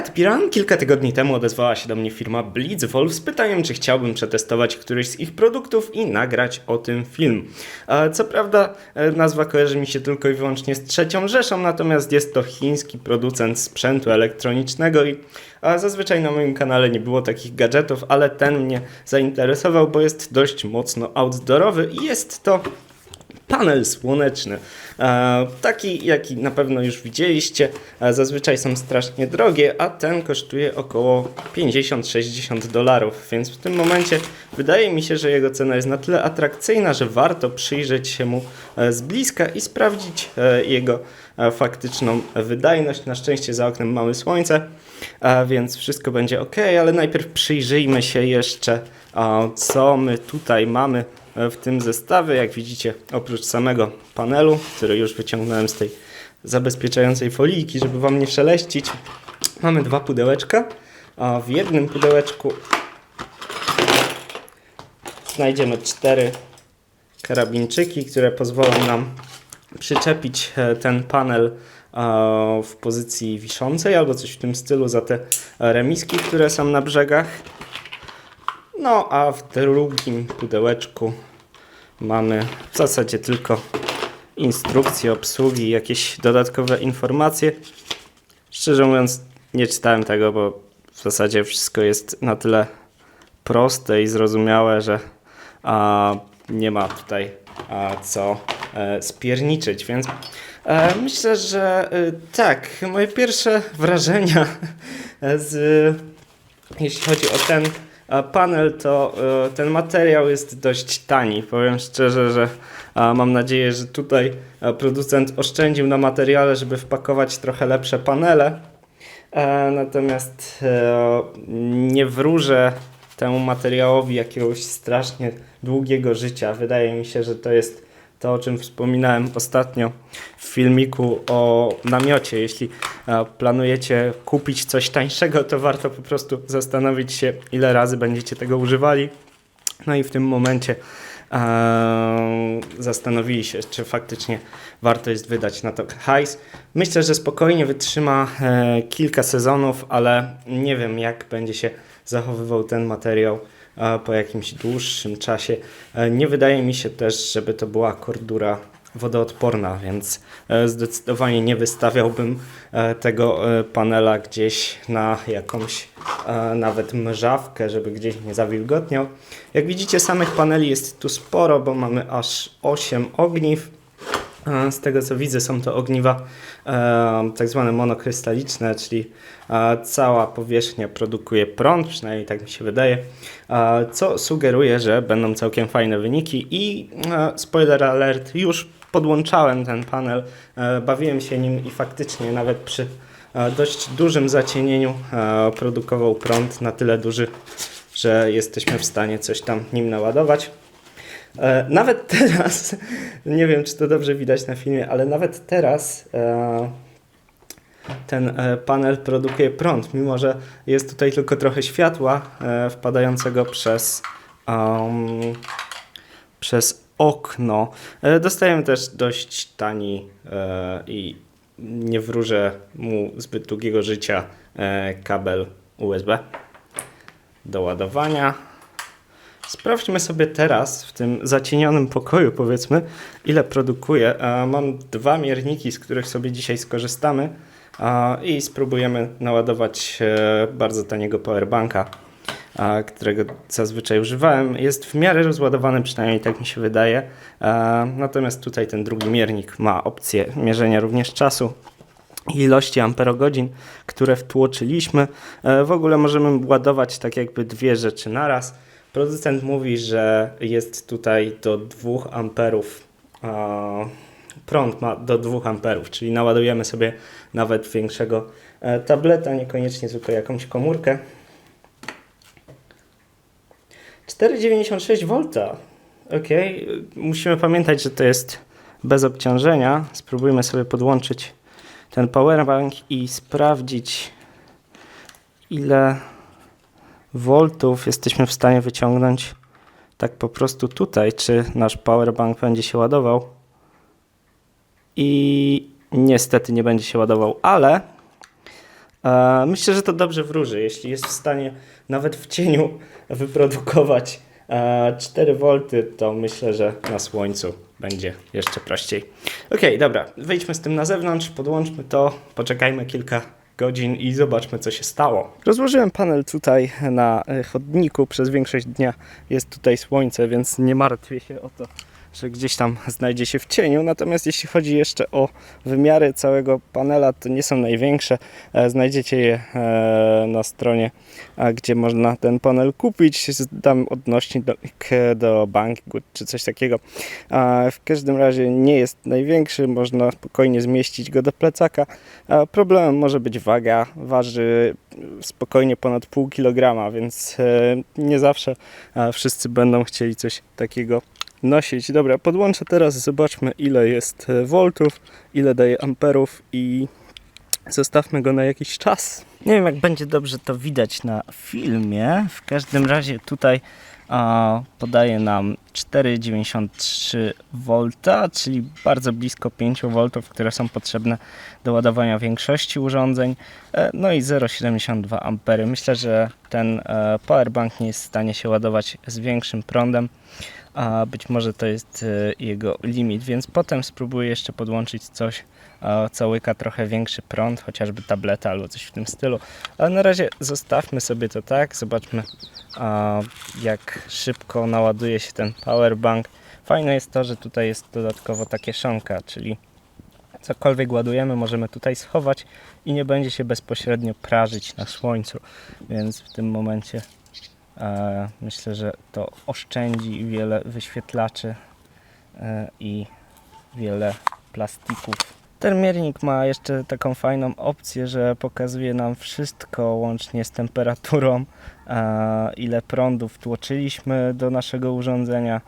Piran. Kilka tygodni temu odezwała się do mnie firma Blitzwolf z pytaniem, czy chciałbym przetestować któryś z ich produktów i nagrać o tym film. Co prawda e, nazwa kojarzy mi się tylko i wyłącznie z trzecią Rzeszą, natomiast jest to chiński producent sprzętu elektronicznego i zazwyczaj na moim kanale nie było takich gadżetów, ale ten mnie zainteresował, bo jest dość mocno outdoorowy i jest to panel słoneczny. E, taki, jaki na pewno już widzieliście, e, zazwyczaj są strasznie drogie, a ten kosztuje około 50-60 dolarów, więc w tym momencie wydaje mi się, że jego cena jest na tyle atrakcyjna, że warto przyjrzeć się mu e, z bliska i sprawdzić jego faktyczną wydajność. Na szczęście za oknem mamy słońce, więc wszystko będzie ok, ale najpierw przyjrzyjmy się jeszcze, co my tutaj mamy w tym zestawie. Jak widzicie, oprócz samego panelu, który już wyciągnąłem z tej zabezpieczającej folijki, żeby Wam nie szeleścić, mamy dwa pudełeczka. A w jednym pudełeczku znajdziemy cztery karabinczyki, które pozwolą nam przyczepić e, ten panel e, w pozycji wiszącej albo coś w tym stylu za te e, remiski, które są na brzegach. No a w drugim pudełeczku mamy w zasadzie tylko instrukcje obsługi, jakieś dodatkowe informacje. Szczerze mówiąc, nie czytałem tego, bo w zasadzie wszystko jest na tyle proste i zrozumiałe, że a, nie ma tutaj a, co e, spierniczyć, więc e, myślę, że e, tak, moje pierwsze wrażenia z, jeśli chodzi o ten panel, to e, ten materiał jest dość tani. Powiem szczerze, że mam nadzieję, że tutaj e, producent oszczędził na materiale, żeby wpakować trochę lepsze panele. E, natomiast nie wróżę temu materiałowi jakiegoś strasznie długiego życia. Wydaje mi się, że to jest to, o czym wspominałem ostatnio w filmiku o namiocie. Jeśli e, planujecie kupić coś tańszego, to warto po prostu zastanowić się, ile razy będziecie tego używali. No i w tym momencie e, zastanowili się, czy faktycznie warto jest wydać na to hajs. Myślę, że spokojnie wytrzyma e, kilka sezonów, ale nie wiem, jak będzie się zachowywał ten materiał po jakimś dłuższym czasie. E, nie wydaje mi się też, żeby to była kordura wodoodporna, więc e, zdecydowanie nie wystawiałbym e, tego panela gdzieś na jakąś nawet mrzawkę, żeby gdzieś nie zawilgotniał. Jak widzicie, samych paneli jest tu sporo, bo mamy aż 8 ogniw. Z tego co widzę, są to ogniwa tak zwane monokrystaliczne, czyli cała powierzchnia produkuje prąd, przynajmniej tak mi się wydaje, co sugeruje, że będą całkiem fajne wyniki. I spoiler alert, już podłączałem ten panel, e, bawiłem się nim i faktycznie nawet przy dość dużym zacienieniu produkował prąd na tyle duży, że jesteśmy w stanie coś tam nim naładować. E, Nawet teraz, nie wiem czy to dobrze widać na filmie, ale nawet teraz e, ten e, panel produkuje prąd, mimo że jest tutaj tylko trochę światła wpadającego przez, um, przez okno. Dostajemy też dość tani i nie wróżę mu zbyt długiego życia kabel USB do ładowania. Sprawdźmy sobie teraz w tym zacienionym pokoju, powiedzmy, ile produkuje. Mam dwa mierniki, z których sobie dzisiaj skorzystamy e, i spróbujemy naładować e, bardzo taniego powerbanka, e, którego zazwyczaj używałem. Jest w miarę rozładowany, przynajmniej tak mi się wydaje. Natomiast tutaj ten drugi miernik ma opcję mierzenia również czasu ilości amperogodzin, które wtłoczyliśmy. W ogóle możemy ładować tak jakby dwie rzeczy naraz. Producent mówi, że jest tutaj do 2 amperów. Prąd ma do 2 amperów, czyli naładujemy sobie nawet większego e, tableta, niekoniecznie tylko jakąś komórkę. 4,96 V. Ok, musimy pamiętać, że to jest bez obciążenia. Spróbujmy sobie podłączyć ten powerbank i sprawdzić, ile voltów jesteśmy w stanie wyciągnąć tak po prostu tutaj, czy nasz powerbank będzie się ładował. I niestety nie będzie się ładował, ale E, Myślę, że to dobrze wróży, jeśli jest w stanie nawet w cieniu wyprodukować e, 4 V, to myślę, że na słońcu będzie jeszcze prościej. Okej, dobra, wyjdźmy z tym na zewnątrz, podłączmy to, poczekajmy kilka godzin i zobaczmy, co się stało. Rozłożyłem panel tutaj na chodniku, przez większość dnia jest tutaj słońce, więc nie martwię się o to, że gdzieś tam znajdzie się w cieniu. Natomiast jeśli chodzi jeszcze o wymiary całego panela, to nie są największe. E, Znajdziecie je e, na stronie, gdzie można ten panel kupić. Dam odnośnik do, do Banggood czy coś takiego. W każdym razie nie jest największy, można spokojnie zmieścić go do plecaka. Problemem może być waga, waży spokojnie ponad pół kilograma, więc e, nie zawsze wszyscy będą chcieli coś takiego nosić. Dobra, podłączę teraz, zobaczmy ile jest e, voltów, ile daje amperów i zostawmy go na jakiś czas. Nie wiem jak będzie dobrze to widać na filmie, w każdym razie tutaj a, podaje nam 4,93 V, czyli bardzo blisko 5 V, które są potrzebne do ładowania większości urządzeń. E, No i 0,72 A. Myślę, że ten e, powerbank nie jest w stanie się ładować z większym prądem a być może to jest e, jego limit, więc potem spróbuję jeszcze podłączyć coś, co łyka trochę większy prąd, chociażby tableta albo coś w tym stylu. Ale na razie zostawmy sobie to tak, zobaczmy jak szybko naładuje się ten powerbank. Fajne jest to, że tutaj jest dodatkowo ta kieszonka, czyli cokolwiek ładujemy możemy tutaj schować i nie będzie się bezpośrednio prażyć na słońcu, więc w tym momencie Myślę, że to oszczędzi wiele wyświetlaczy e, i wiele plastików. Ten miernik ma jeszcze taką fajną opcję, że pokazuje nam wszystko łącznie z temperaturą, e, ile prądu wtłoczyliśmy do naszego urządzenia,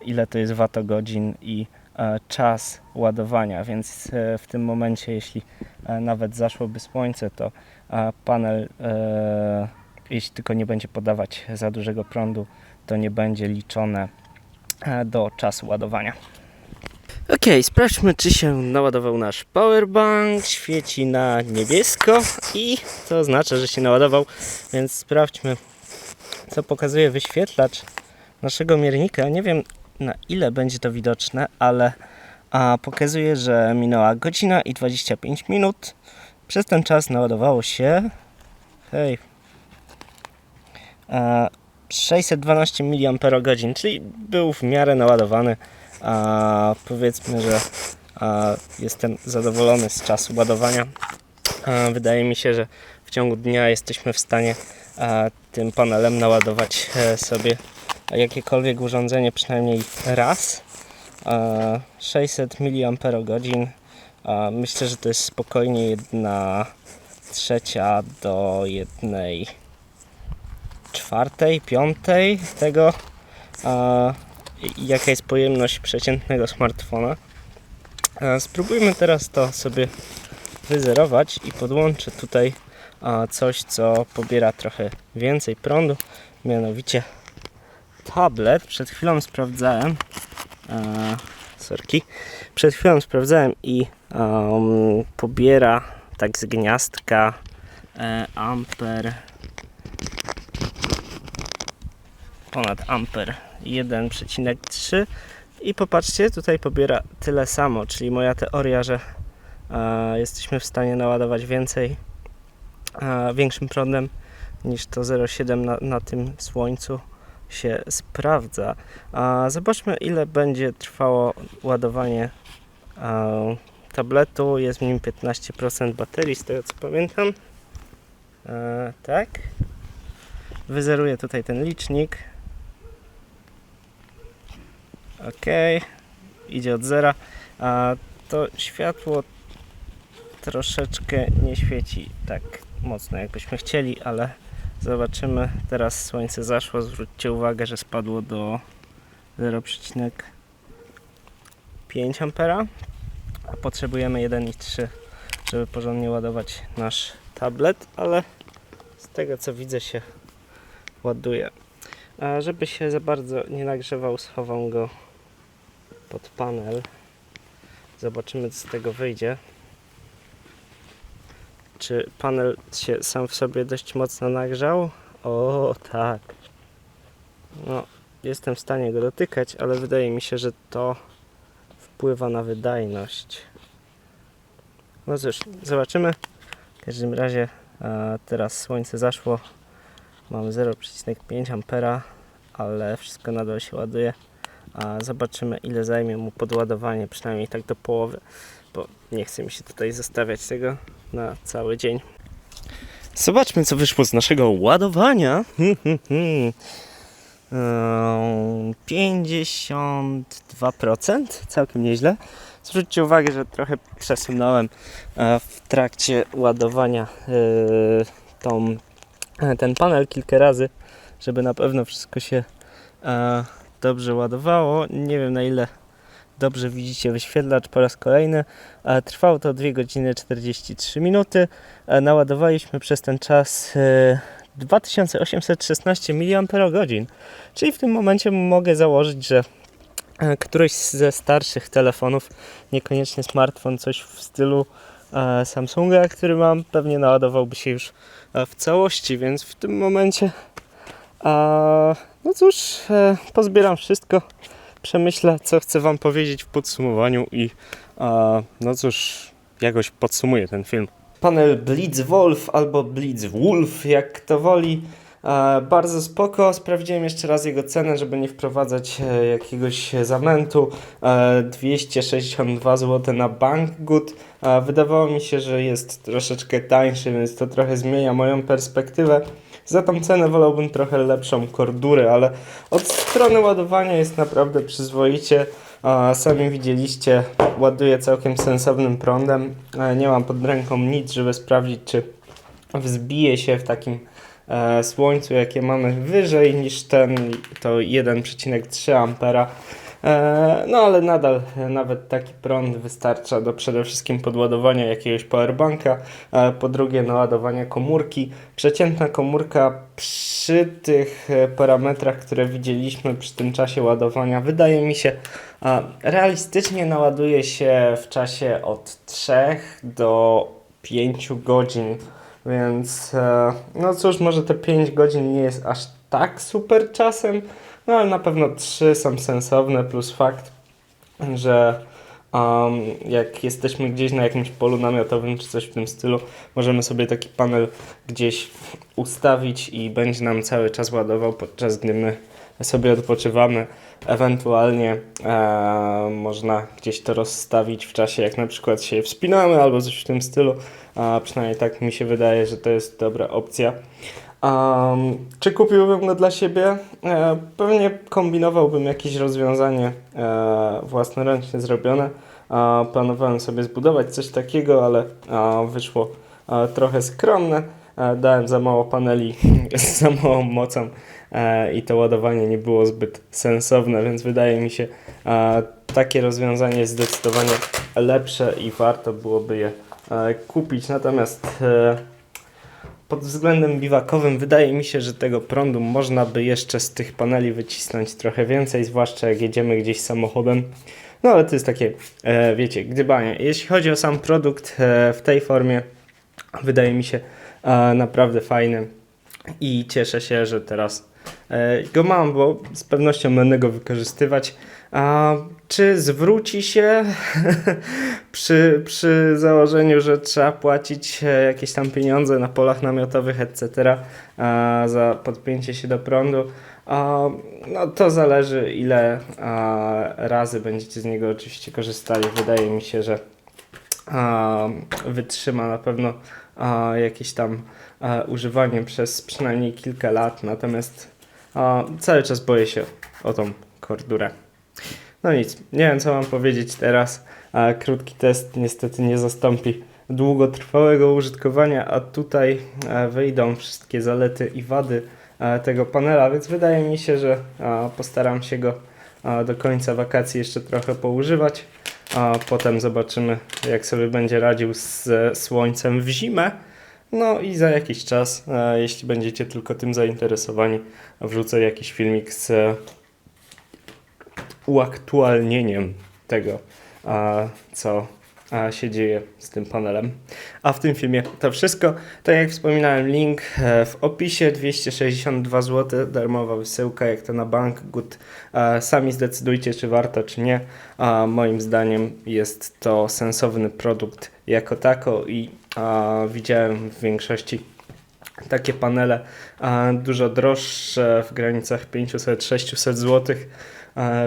ile to jest watogodzin i e, czas ładowania, więc e, w tym momencie, jeśli e, nawet zaszłoby słońce, to e, panel e, jeśli tylko nie będzie podawać za dużego prądu, to nie będzie liczone e, do czasu ładowania. Ok, sprawdźmy, czy się naładował nasz powerbank. Świeci na niebiesko i to oznacza, że się naładował, więc sprawdźmy, co pokazuje wyświetlacz naszego miernika. Nie wiem, na ile będzie to widoczne, ale a, pokazuje, że minęła godzina i 25 minut. Przez ten czas naładowało się. Hej, 612 mAh, czyli był w miarę naładowany. A powiedzmy, że a, jestem zadowolony z czasu ładowania. A, wydaje mi się, że w ciągu dnia jesteśmy w stanie a, tym panelem naładować e, sobie jakiekolwiek urządzenie przynajmniej raz. A, 600 mAh. Myślę, że to jest spokojnie jedna trzecia do jednej czwartej, piątej tego, a, jaka jest pojemność przeciętnego smartfona. A, spróbujmy teraz to sobie wyzerować i podłączę tutaj a, coś, co pobiera trochę więcej prądu, mianowicie tablet. Przed chwilą sprawdzałem, a, sorki, przed chwilą sprawdzałem i um, pobiera tak z gniazdka e, amper ponad amper 1,3 i popatrzcie, tutaj pobiera tyle samo, czyli moja teoria, że e, jesteśmy w stanie naładować więcej e, większym prądem niż to 0,7 na, na tym słońcu się sprawdza. A zobaczmy ile będzie trwało ładowanie e, tabletu. Jest w nim 15% baterii z tego co pamiętam. E, tak. Wyzeruję tutaj ten licznik. Ok, idzie od zera. A to światło troszeczkę nie świeci tak mocno, jakbyśmy chcieli, ale zobaczymy. Teraz słońce zaszło. Zwróćcie uwagę, że spadło do 0,5 ampera, a potrzebujemy 1,3 żeby porządnie ładować nasz tablet, ale z tego co widzę się ładuje. A żeby się za bardzo nie nagrzewał, schowam go pod panel. Zobaczymy, co z tego wyjdzie. czy panel się sam w sobie dość mocno nagrzał? O, tak. No, jestem w stanie go dotykać, ale wydaje mi się, że to wpływa na wydajność. No cóż, zobaczymy. W każdym razie teraz słońce zaszło. Mam 0,5 ampera, ale wszystko nadal się ładuje. A zobaczymy ile zajmie mu podładowanie, przynajmniej tak do połowy, bo nie chcę mi się tutaj zostawiać tego na cały dzień. Zobaczmy co wyszło z naszego ładowania. Eee, 52%, całkiem nieźle. Zwróćcie uwagę, że trochę przesunąłem e, w trakcie ładowania e, tą, e, ten panel kilka razy, żeby na pewno wszystko się dobrze ładowało. Nie wiem na ile dobrze widzicie wyświetlacz po raz kolejny. E, Trwało to 2 godziny 43 minuty. E, Naładowaliśmy przez ten czas e, 2816 mAh, czyli w tym momencie mogę założyć, że e, któryś ze starszych telefonów, niekoniecznie smartfon, coś w stylu e, Samsunga, który mam, pewnie naładowałby się już e, w całości, więc w tym momencie a, no cóż, e, pozbieram wszystko, przemyślę, co chcę Wam powiedzieć w podsumowaniu i no cóż, jakoś podsumuję ten film. Panel Blitzwolf albo Blitzwolf, jak kto woli. E, bardzo spoko. Sprawdziłem jeszcze raz jego cenę, żeby nie wprowadzać e, jakiegoś zamętu. E, 262 zł na Bankgood. E, wydawało mi się, że jest troszeczkę tańszy, więc to trochę zmienia moją perspektywę. Za tą cenę wolałbym trochę lepszą kordurę, ale od strony ładowania jest naprawdę przyzwoicie. Sami widzieliście, ładuje całkiem sensownym prądem. Nie mam pod ręką nic, żeby sprawdzić, czy wzbije się w takim e, słońcu, jakie mamy wyżej niż ten, to 1,3 ampera. E, no ale nadal nawet taki prąd wystarcza do przede wszystkim podładowania jakiegoś powerbanka, po drugie naładowania komórki. Przeciętna komórka przy tych e, parametrach, które widzieliśmy przy tym czasie ładowania, wydaje mi się realistycznie naładuje się w czasie od 3 do 5 godzin. Więc e, no cóż, może te 5 godzin nie jest aż tak super czasem, no ale na pewno 3 są sensowne, plus fakt, że um, jak jesteśmy gdzieś na jakimś polu namiotowym czy coś w tym stylu, możemy sobie taki panel gdzieś ustawić i będzie nam cały czas ładował, podczas gdy my sobie odpoczywamy. Ewentualnie e, można gdzieś to rozstawić w czasie, jak na przykład się wspinamy albo coś w tym stylu. A przynajmniej tak mi się wydaje, że to jest dobra opcja. Um, czy kupiłbym go dla siebie? E, pewnie kombinowałbym jakieś rozwiązanie e, własnoręcznie zrobione. E, planowałem sobie zbudować coś takiego, ale e, wyszło e, trochę skromne. E, dałem za mało paneli z za małą mocą e, i to ładowanie nie było zbyt sensowne, więc wydaje mi się e, takie rozwiązanie jest zdecydowanie lepsze i warto byłoby je e, kupić. Natomiast e, pod względem biwakowym wydaje mi się, że tego prądu można by jeszcze z tych paneli wycisnąć trochę więcej, zwłaszcza jak jedziemy gdzieś samochodem. No ale to jest takie, e, wiecie, gdybanie. Jeśli chodzi o sam produkt e, w tej formie, wydaje mi się e, naprawdę fajny i cieszę się, że teraz go mam, bo z pewnością będę go wykorzystywać. A czy zwróci się przy, przy założeniu, że trzeba płacić e, jakieś tam pieniądze na polach namiotowych, etc., za podpięcie się do prądu? A, no to zależy, ile a, razy będziecie z niego oczywiście korzystali. Wydaje mi się, że a, wytrzyma na pewno a, jakieś tam używanie przez przynajmniej kilka lat, natomiast a, cały czas boję się o tą kordurę. No nic, nie wiem co mam powiedzieć teraz. A, krótki test niestety nie zastąpi długotrwałego użytkowania, a tutaj e, wyjdą wszystkie zalety i wady e, tego panela, więc wydaje mi się, że postaram się go do końca wakacji jeszcze trochę poużywać, a potem zobaczymy jak sobie będzie radził z e, słońcem w zimę. No i za jakiś czas, e, jeśli będziecie tylko tym zainteresowani, wrzucę jakiś filmik z uaktualnieniem tego, co się dzieje z tym panelem. A w tym filmie to wszystko. Tak jak wspominałem, link e, w opisie 262 zł, darmowa wysyłka, jak to na bank. Good. Sami zdecydujcie, czy warto, czy nie. Moim zdaniem jest to sensowny produkt jako tako i a, widziałem w większości takie panele a, dużo droższe w granicach 500-600 zł,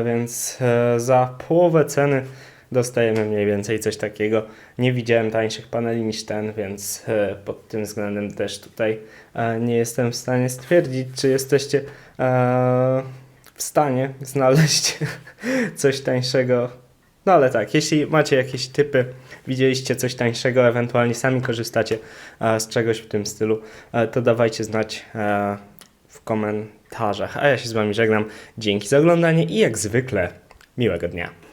więc e, za połowę ceny dostajemy mniej więcej coś takiego. Nie widziałem tańszych paneli niż ten, więc e, pod tym względem też tutaj e, nie jestem w stanie stwierdzić, czy jesteście w stanie znaleźć coś tańszego. No ale tak, jeśli macie jakieś typy, widzieliście coś tańszego, ewentualnie sami korzystacie e, z czegoś w tym stylu, e, to dawajcie znać e, w komentarzach. A ja się z Wami żegnam. Dzięki za oglądanie i jak zwykle miłego dnia.